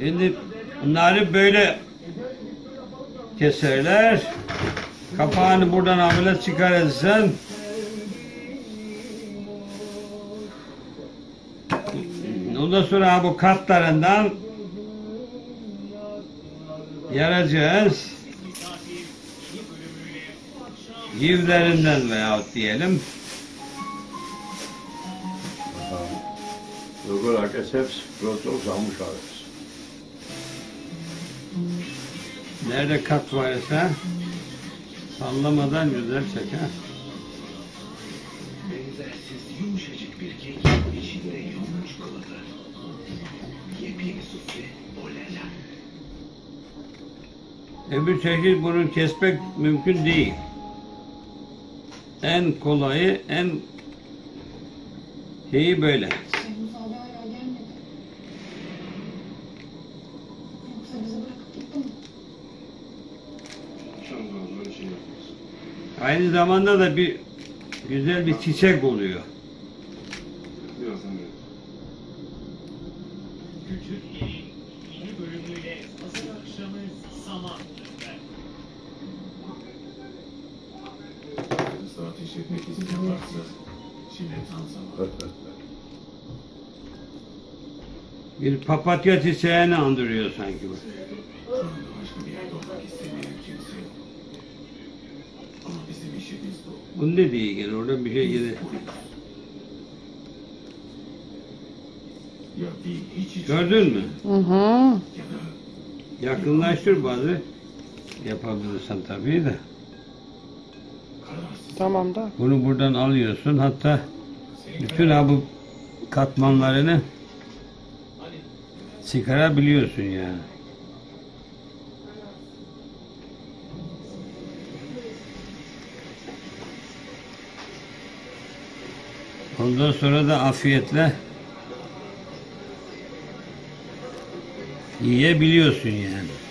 Şimdi bunları böyle keserler. Kapağını buradan ameliyat çıkarırsan Ondan sonra bu katlarından yaracağız. Yivlerinden veyahut diyelim. Öbür herkes hepsi protol almış ağrısı. Nerede kat varsa sallamadan güzel çeker. Benzersiz yumuşacık bir kek, içinde yoğun çikolata. Yepyeni sufle, olela. Öbür çeşit bunu kesmek mümkün değil. En kolayı, en şeyi böyle. Aynı zamanda da bir güzel bir çiçek oluyor. Bir papatya çiçeğini andırıyor sanki bu. Şu anda başka bir yerde olmak istemeyen kimse bu. Ne diye gene orada bir şey gene. Ya bir hiç hiç Gördün mü? Hı hı. Yakınlaştır bazı. Yapabilirsen tabii de. Tamam da. Bunu buradan alıyorsun. Hatta bütün ha bu katmanlarını çıkarabiliyorsun yani. Ondan sonra da afiyetle yiyebiliyorsun yani.